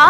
가?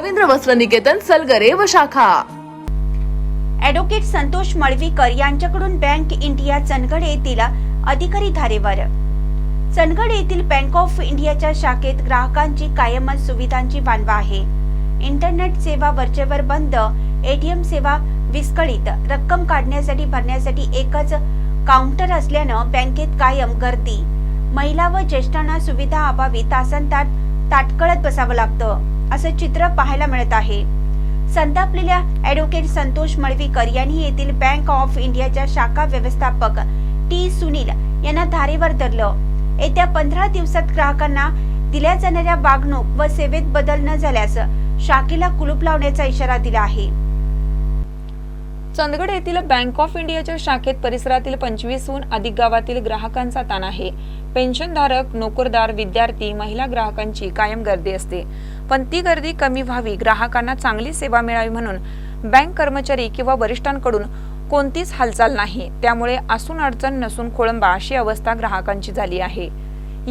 रवींद्र वस्त्र निकेतन सलगरे व शाखा. ॲडव्होकेट संतोष मळवीकर यांच्याकडून बँक इंडिया चंदगड येथील अधिकारी धारेवर. चंदगड येथील बँक ऑफ इंडियाच्या शाखेत ग्राहकांची कायमच सुविधांची वानवा आहे. इंटरनेट सेवा वरचेवर बंद एटीएम सेवा विस्कळीत रक्कम काढण्यासाठी भरण्यासाठी एकच काउंटर असल्यानं बँकेत कायम गर्दी. महिला व ज्येष्ठांना सुविधा अभावी तासन ताट ताटकळत बसावं लागतं. असं चित्र पाहायला मिळत आहे. संतापलेल्या ॲडव्होकेट संतोष मळवीकर यांनी येथील बँक ऑफ इंडियाच्या शाखा व्यवस्थापक टी सुनील यांना धारेवर धरलं. येत्या पंधरा दिवसात ग्राहकांना दिल्या जाणाऱ्या वागणूक व सेवेत बदल न झाल्यास शाखेला कुलूप लावण्याचा इशारा दिला आहे. चंदगड येथील बँक ऑफ इंडियाच्या शाखेत परिसरातील पंचवीसहून अधिक गावातील ग्राहकांचा ताण आहे. पेन्शनधारक नोकरदार विद्यार्थी महिला ग्राहकांची कायम गर्दी असते. पण ती गर्दी कमी व्हावी ग्राहकांना चांगली सेवा मिळावी म्हणून बँक कर्मचारी किंवा वरिष्ठांकडून कोणतीच हालचाल नाही. त्यामुळे असून अडचण नसून खोळंबा अशी अवस्था ग्राहकांची झाली आहे.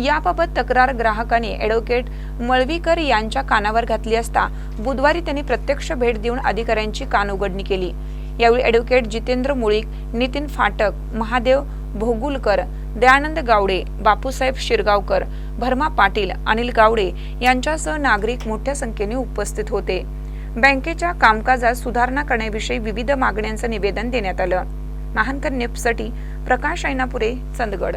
याबाबत तक्रार ग्राहकाने ॲडव्होकेट मळवीकर यांच्या कानावर घातली असता बुधवारी त्यांनी प्रत्यक्ष भेट देऊन अधिकाऱ्यांची कानउघडणी केली. यावेळी ॲडव्होकेट जितेंद्र मुळीक नितीन फाटक महादेव भोगुलकर दयानंद गावडे बापूसाहेब शिरगावकर भरमा पाटील अनिल गावडे यांच्यासह नागरिक मोठ्या संख्येने उपस्थित होते. बँकेच्या कामकाजात सुधारणा करण्याविषयी विविध मागण्यांचं निवेदन देण्यात आलं. महानकर नेपसाठी प्रकाश ऐनापुरे चंदगड.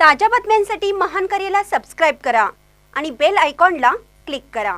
ताज्या बातम्यांसाठी महानकरेला सबस्क्राईब करा आणि बेल आयकॉनला क्लिक करा.